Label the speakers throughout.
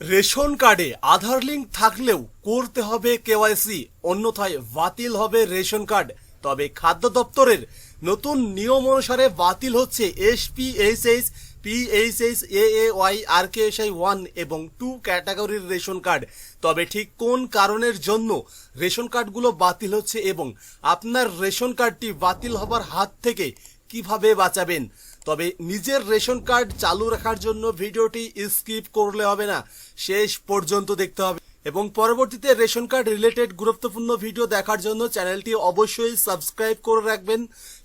Speaker 1: Ration কার্ডে আধার link থাকলেও করতে হবে কেওয়াইসি, অন্যথায় বাতিল হবে রেশন কার্ড। তবে খাদ্য দপ্তরের নতুন নিয়ম অনুসারে বাতিল হচ্ছে SPHH PHH AAY R K S I one এবং টু ক্যাটাগরির রেশন কার্ড। তবে ঠিক কোন কারণের জন্য রেশন কার্ডগুলো বাতিল হচ্ছে এবং আপনার রেশন কার্ডটি বাতিল হবার হাত থেকে কীভাবে বাঁচাবেন? তবে নিজের রেশন কার্ড চালু রাখার জন্য ভিডিওটি স্কিপ করলে হবে না। শেষ পর্যন্ত দেখতে হবে। এবং পরবর্তীতে রেশন কার্ড রিলেটেড গুরুত্বপূর্ণ ভিডিও দেখার জন্য চ্যানেলটি অবশ্যই সাবস্ক্রাইব করে রাখবেন।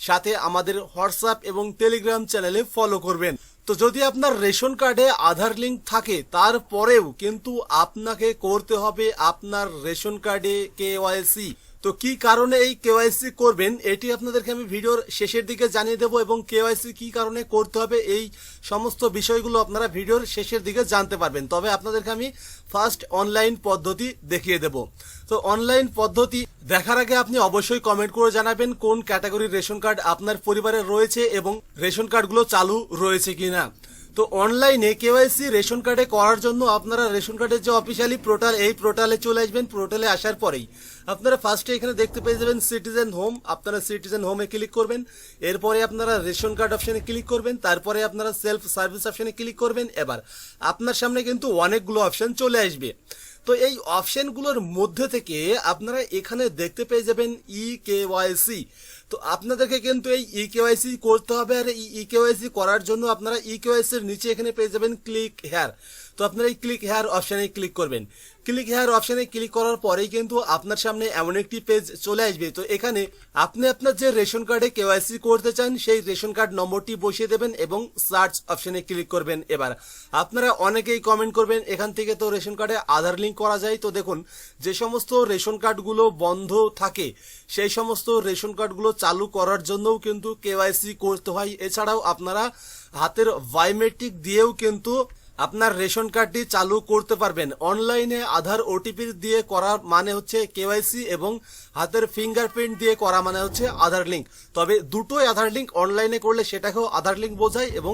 Speaker 1: সাথে আমাদের হোয়াটসঅ্যাপ এবং টেলিগ্রাম চ্যানেলে ফলো করবেন। তো যদি আপনার রেশন কার্ডে আধার লিঙ্ক থাকে, তারপরেও কিন্তু আপনাকে করতে হবে আপনার রেশন কার্ডে কেওয়াইসি তো কি কারণে এই কেওয়াইসি করবেন? এটি আপনাদেরকে আমি ভিডিওর শেষের দিকে জানিয়ে দেবো এবং কেওয়াইসি কি কারণে করতে হবে এই সমস্ত বিষয়গুলো আপনারা ভিডিওর শেষের দিকে জানতে পারবেন। তবে আপনাদেরকে আমি ফার্স্ট অনলাইন পদ্ধতি দেখিয়ে দেব। তো অনলাইন পদ্ধতি দেখার আগে আপনি অবশ্যই কমেন্ট করে জানাবেন কোন ক্যাটাগরির রেশন কার্ড আপনার পরিবারে রয়েছে এবং রেশন কার্ডগুলো চালু রয়েছে কিনা। তো অনলাইনে কেওয়াইসি রেশন কার্ডে করার জন্য আপনারা রেশন কার্ডের যে অফিসিয়ালি পোর্টাল এই পোর্টালে চলে আসবেন। পোর্টালে আসার পরেই আপনারা ফার্স্টে এখানে দেখতে পেয়ে যাবেন সিটিজেন হোম আপনারা সিটিজেন হোমে ক্লিক করবেন। এরপরে আপনারা রেশন কার্ড অপশানে ক্লিক করবেন। তারপরে আপনারা সেলফ সার্ভিস অপশানে ক্লিক করবেন। এবার আপনার সামনে কিন্তু অনেকগুলো অপশান চলে আসবে। তো এই অপশানগুলোর মধ্যে থেকে আপনারা এখানে দেখতে পেয়ে যাবেন ই কে কেওয়াইসি তো আপনাদেরকে কিন্তু এই ই কেওয়াইসি করতে হবে আর এই ই কেওয়াইসি করার জন্য আপনারা ই কেওয়াইসির নিচে এখানে পেয়ে যাবেন ক্লিক হেয়ার তো আপনারা এই ক্লিক হেয়ার অপশানে ক্লিক করবেন। ক্লিক হেয়ার অপশানে ক্লিক করার পরেই কিন্তু আপনার সামনে এমন একটি পেজ চলে আসবে। তো এখানে আপনি আপনার যে রেশন কার্ডে কেওয়াইসি করতে চান, সেই রেশন কার্ড নম্বরটি বসিয়ে দেবেন এবং সার্চ অপশানে ক্লিক করবেন এবার। আপনারা অনেকেই কমেন্ট করবেন, এখান থেকে তো রেশন কার্ডে আধার লিঙ্ক করা যায়। তো দেখুন, যে সমস্ত রেশন কার্ডগুলো বন্ধ থাকে, সেই সমস্ত রেশন কার্ডগুলো চালু করার জন্যও কিন্তু কেওয়াইসি করতে হয়। এছাড়াও আপনারা হাতের বায়োমেট্রিক দিয়েও কিন্তু আপনার রেশন কার্ডটি চালু করতে পারবেন। অনলাইনে আধার ওটিপি দিয়ে করার মানে হচ্ছে কেওয়াইসি এবং হাতের ফিঙ্গারপ্রিন্ট দিয়ে করা মানে হচ্ছে আধার লিঙ্ক। তবে দুটোই আধার লিঙ্ক, অনলাইনে করলে সেটাকেও আধার লিঙ্ক বোঝায় এবং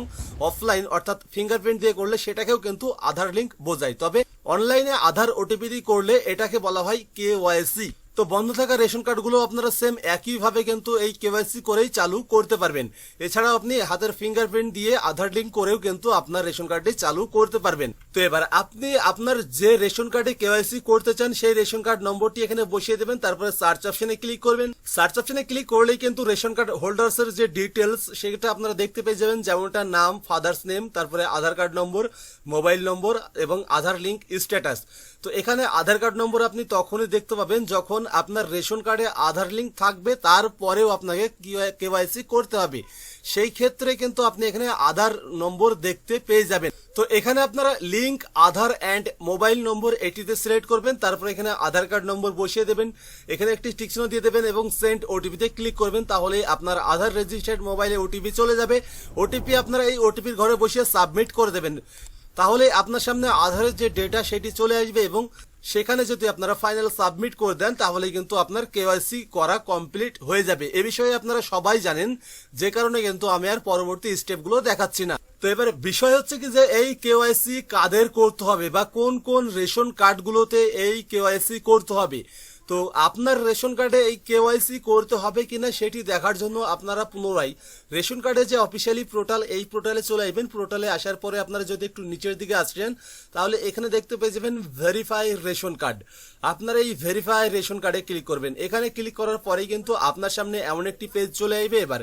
Speaker 1: অফলাইন অর্থাৎ ফিঙ্গারপ্রিন্ট দিয়ে করলে সেটাকেও কিন্তু আধার লিঙ্ক বোঝায়। তবে অনলাইনে আধার ওটিপি করলে এটাকে বলা হয় কেওয়াইসি। তো বন্ধ থাকা রেশন কার্ডগুলো আপনারা সেম একইভাবে কিন্তু এই কেওয়াইসি করেই চালু করতে পারবেন। এছাড়াও আপনি হাতের ফিঙ্গারপ্রিন্ট দিয়ে আধার লিঙ্ক করেও কিন্তু আপনার রেশন কার্ডটি চালু করতে পারবেন। তো এবার আপনি আপনার যে রেশন কার্ডে কেওয়াইসি করতে চান, সেই রেশন কার্ড নম্বরটি এখানে বসিয়ে দেবেন, তারপরে সার্চ অপশনে ক্লিক করবেন। সার্চ অপশনে ক্লিক করলেই কিন্তু রেশন কার্ড হোল্ডার্স এর যে ডিটেলস সেটা আপনারা দেখতে পেয়ে যাবেন, যেমনটা নাম ফাদার্স নেম তারপরে আধার কার্ড নম্বর মোবাইল নম্বর এবং আধার লিঙ্ক স্ট্যাটাস তো এখানে আধার কার্ড নম্বর আপনি তখনই দেখতে পাবেন যখন আপনার রেশন কার্ডে আধার লিঙ্ক থাকবে, তারপরেও আপনাকে কেওয়াইসি করতে হবে। সেই ক্ষেত্রে কিন্তু আপনি এখানে আধার নম্বর দেখতে পেয়ে যাবেন। তো এখানে আপনারা link, Aadhaar and mobile number এটিতে সিলেক্ট করবেন, তারপর এখানে আধার কার্ড নম্বর বসিয়ে দেবেন, এখানে একটি টিকচিহ্ন দিয়ে দেবেন এবং সেন্ড ওটিপিতে ক্লিক করবেন, তাহলে আপনার আধার রেজিস্টার্ড মোবাইলে ওটিপি চলে যাবে। ওটিপি আপনারা এই ওটিপির ঘরে বসিয়ে সাবমিট করে দেবেন। তাহলে আপনার সামনে আধারের যে ডেটা সেটি চলে আসবে এবং সেখানে যদি আপনারা ফাইনাল সাবমিট করে দেন তাহলে কিন্তু আপনার কেওয়াইসি করা কমপ্লিট হয়ে যাবে। এ বিষয়ে আপনারা সবাই জানেন, যে কারণে কিন্তু আমি আর পরবর্তী স্টেপগুলো দেখাচ্ছি না। তো এবার বিষয় হচ্ছে কি যে এই কেওয়াইসি কাদের করতে হবে বা কোন কোন রেশন কার্ডগুলোতে এই কেওয়াইসি করতে হবে? তো আপনার রেশন কার্ডে এই কেওয়াইসি করতে হবে কিনা সেটি দেখার জন্য আপনারা পুনরায় রেশন কার্ডে যে অফিসিয়ালি পোর্টাল, এই পোর্টালে চলে আসবেন। পোর্টালে আসার পরে আপনারা যদি একটু নিচের দিকে আসেন, তাহলে এখানে দেখতে পেয়ে যাবেন ভেরিফাই রেশন কার্ড। আপনারা এই ভেরিফাই রেশন কার্ডে ক্লিক করবেন। এখানে ক্লিক করার পরেই কিন্তু আপনার সামনে এমন একটি পেজ চলে আসবে। এবার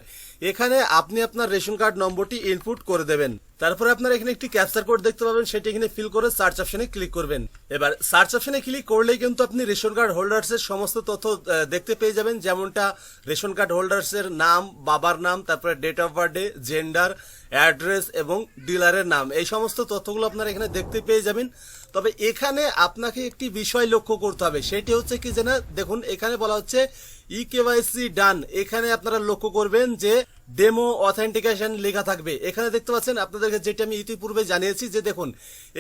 Speaker 1: এখানে আপনি আপনার রেশন কার্ড নম্বরটি ইনপুট করে দেবেন। তারপরে আপনারা এখানে একটি ক্যাপচার কোড দেখতে পাবেন, সেটি এখানে ফিল করে সার্চ অপশনে ক্লিক করবেন। এবার সার্চ অপশনে ক্লিক করলেই কিন্তু আপনি রেশন কার্ড হোল্ডার্স এর সমস্ত তথ্য দেখতে পেয়ে যাবেন। যেমনটা রেশন কার্ড হোল্ডার্স এর নাম, বাবার নাম, তারপরে date of birthday gender address এবং ডিলারের নাম। এই সমস্ত তথ্যগুলো আপনারা এখানে দেখতে পেয়ে যাবেন। তবে এখানে আপনাকে একটি বিষয় লক্ষ্য করতে হবে, সেটি হচ্ছে কি যে না, দেখুন, এখানে বলা হচ্ছে ই কেওয়াইসি ডান এখানে আপনারা লক্ষ্য করবেন যে ডেমো অথেন্টিকেশন লেখা থাকবে। এখানে দেখতে পাচ্ছেন, আপনাদেরকে যেটা আমি ইতিপূর্বে জানিয়েছি যে দেখুন,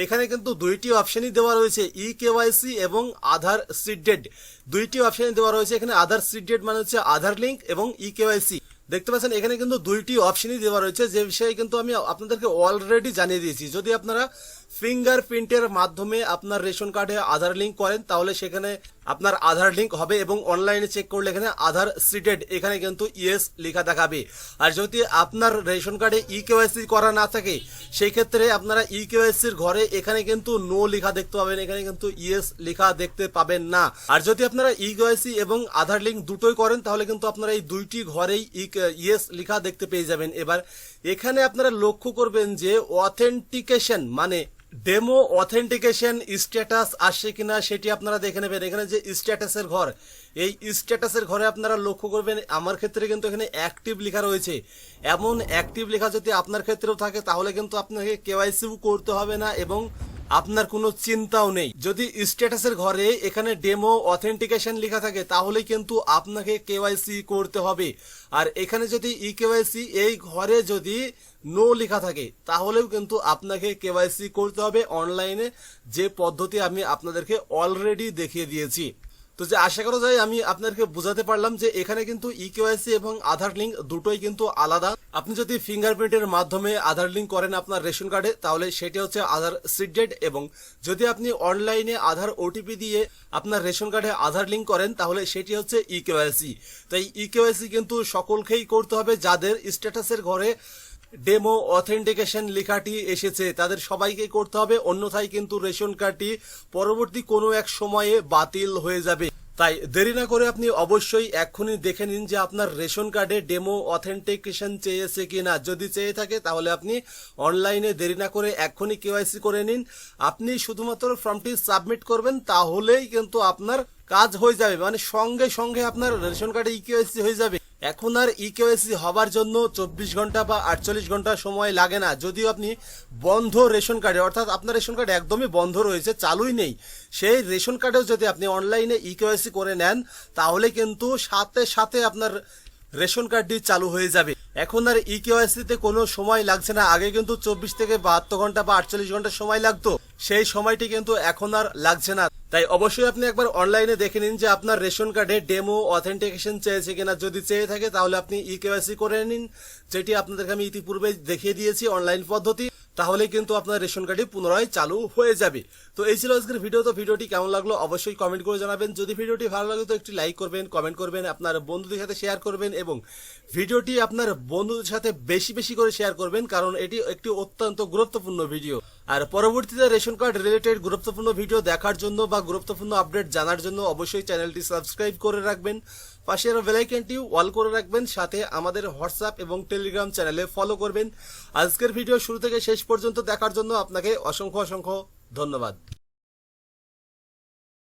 Speaker 1: এখানে কিন্তু দুইটি অপশনই দেওয়া রয়েছে ই কেওয়াইসি এবং আধার সিডেড দুইটি অপশনই দেওয়া রয়েছে, এখানে আধার সিডেড মানে হচ্ছে আধার লিঙ্ক এবং ই কেওয়াইসি দেখতে পাচ্ছেন, এখানে কিন্তু দুইটি অপশনই দেওয়া রয়েছে, যে বিষয়ে কিন্তু আমি আপনাদেরকে অলরেডি জানিয়ে দিয়েছি। যদি আপনারা ফিঙ্গারপ্রিন্টের মাধ্যমে আপনার রেশন কার্ডে আধার লিঙ্ক করেন, তাহলে সেখানে আপনার আধার লিঙ্ক হবে এবং অনলাইনে চেক করলে এখানে আধার সিটেড এখানে কিন্তু ইয়েস লেখা দেখাবে। আর যদি আপনার রেশন কার্ডে ই কেওয়াইসি করা না থাকে সেই ক্ষেত্রে আপনারা ই কেওয়াইসির ঘরে এখানে কিন্তু নো লেখা দেখতে পাবেন, এখানে কিন্তু ইয়েস লেখা দেখতে পাবেন না। আর যদি আপনারা ই কেওয়াইসি এবং আধার লিঙ্ক দুটোই করেন, তাহলে কিন্তু আপনারা এই দুইটি ঘরেই ইয়েস লেখা দেখতে পেয়ে যাবেন। এবার এখানে আপনারা লক্ষ্য করবেন যে অথেন্টিকেশন মানে ডেমো অথেন্টিকেশন স্ট্যাটাস আসছে কিনা সেটি আপনারা দেখে নেবেন। এখানে যে স্ট্যাটাসের ঘর, এই স্ট্যাটাসের ঘরে আপনারা লক্ষ্য করবেন, আমার ক্ষেত্রে কিন্তু এখানে অ্যাক্টিভ লেখা রয়েছে। এমন অ্যাক্টিভ লেখা যদি আপনার ক্ষেত্রেও থাকে, তাহলে কিন্তু আপনাকে কেওয়াইসিও করতে হবে না এবং আপনার কোনো চিন্তাও নেই। যদি স্ট্যাটাসের ঘরে এখানে ডেমো, অথেন্টিকেশন লেখা থাকে, তাহলে কিন্তু আপনাকে কেওয়াইসি করতে হবে। আর এখানে যদি ই কেওয়াইসি এই ঘরে যদি নো লেখা থাকে, তাহলেও কিন্তু আপনাকে কেওয়াইসি করতে হবে। অনলাইনে যে পদ্ধতি আমি আপনাদেরকে অলরেডি দেখিয়ে দিয়েছি। তো যে আশা করা যায়, আমি আপনাদেরকে বোঝাতে পারলাম যে এখানে কিন্তু ই কেওয়াইসি এবং আধার লিঙ্ক দুটোই কিন্তু আলাদা। আপনি যদি ফিঙ্গারপ্রিন্টের মাধ্যমে আধার লিঙ্ক করেন আপনার রেশন কার্ডে, তাহলে সেটি হচ্ছে আধার সিডেড এবং যদি আপনি অনলাইনে আধার ওটিপি দিয়ে আপনার রেশন কার্ডে আধার লিঙ্ক করেন, তাহলে সেটি হচ্ছে ই কেওয়াইসি তাই ই কেওয়াইসি কিন্তু সকলকেই করতে হবে যাদের স্ট্যাটাসের ঘরে ডেমো অথেন্টিকেশন লেখাটি এসেছে। তাদের সবাইকে করতে হবে, অন্যথায় কিন্তু রেশন কার্ডটি পরবর্তী কোনো এক সময়ে বাতিল হয়ে যাবে। তাই দেরি না করে আপনি অবশ্যই এক্ষুনি দেখে নিন যে আপনার রেশন কার্ডে ডেমো অথেন্টিকেশন চেয়েছে কি না যদি চেয়ে থাকে, তাহলে আপনি অনলাইনে দেরি না করে এক্ষুনি কেওয়াইসি করে নিন। আপনি শুধুমাত্র ফর্মটি সাবমিট করবেন, তাহলেই কিন্তু আপনার কাজ হয়ে যাবে। মানে সঙ্গে সঙ্গে আপনার রেশন কার্ডে ইকেওয়াইসি হয়ে যাবে। এখন আর ইকেওয়াইসি হবার জন্য চব্বিশ ঘণ্টা বা আটচল্লিশ ঘণ্টা সময় লাগে না। যদিও আপনি বন্ধ রেশন কার্ডে, অর্থাৎ আপনার রেশন কার্ড একদমই বন্ধ রয়েছে, চালুই নেই। সেই রেশন কার্ডেও যদি আপনি অনলাইনে ইকেওএসি করে নেন, তাহলে কিন্তু সাথে সাথে আপনার রেশন কার্ডটি চালু হয়ে যাবে। এখন আর ই কেওয়াইসিতে কোনো সময় লাগছে না। আগে কিন্তু চব্বিশ থেকে বাহাত্তর ঘণ্টা বা আটচল্লিশ ঘণ্টা সময় লাগতো। সেই সময়টি কিন্তু এখন আর লাগছে না। তাই অবশ্যই আপনি একবার অনলাইনে দেখে নিন যে আপনার রেশন কার্ডে ডেমো, অথেন্টিকেশন চেয়েছে কিনা। যদি চেয়ে থাকে, তাহলে আপনি ই কেওয়াইসি করে নিন, যেটি আপনাদেরকে আমি ইতিপূর্বে দেখিয়ে দিয়েছি অনলাইন পদ্ধতি। তাহলে কিন্তু আপনার রেশন কার্ডটি পুনরায় চালু হয়ে যাবে। তো এই ছিল আজকের ভিডিও। তো ভিডিওটি কেমন লাগল অবশ্যই কমেন্ট করে জানাবেন। যদি ভিডিওটি ভালো লাগে তো একটি লাইক করবেন কমেন্ট করবেন, আপনার বন্ধুদের সাথে শেয়ার করবেন এবং ভিডিওটি আপনার বন্ধুদের সাথে বেশি বেশি করে শেয়ার করবেন, কারণ এটি একটি অত্যন্ত গুরুত্বপূর্ণ ভিডিও আর পরবর্তীতে রেশন কার্ড রিলেটেড গুরুত্বপূর্ণ ভিডিও দেখার জন্য বা গুরুত্বপূর্ণ আপডেট জানার জন্য অবশ্যই চ্যানেলটি সাবস্ক্রাইব করে রাখবেন। পাশের বেলাইকেনটি ওয়াল করে রাখবেন, সাথে আমাদের হোয়াটসঅ্যাপ এবং টেলিগ্রাম চ্যানেলে ফলো করবেন। আজকের ভিডিও শুরু থেকে শেষ পর্যন্ত দেখার জন্য আপনাকে অসংখ্য অসংখ্য ধন্যবাদ।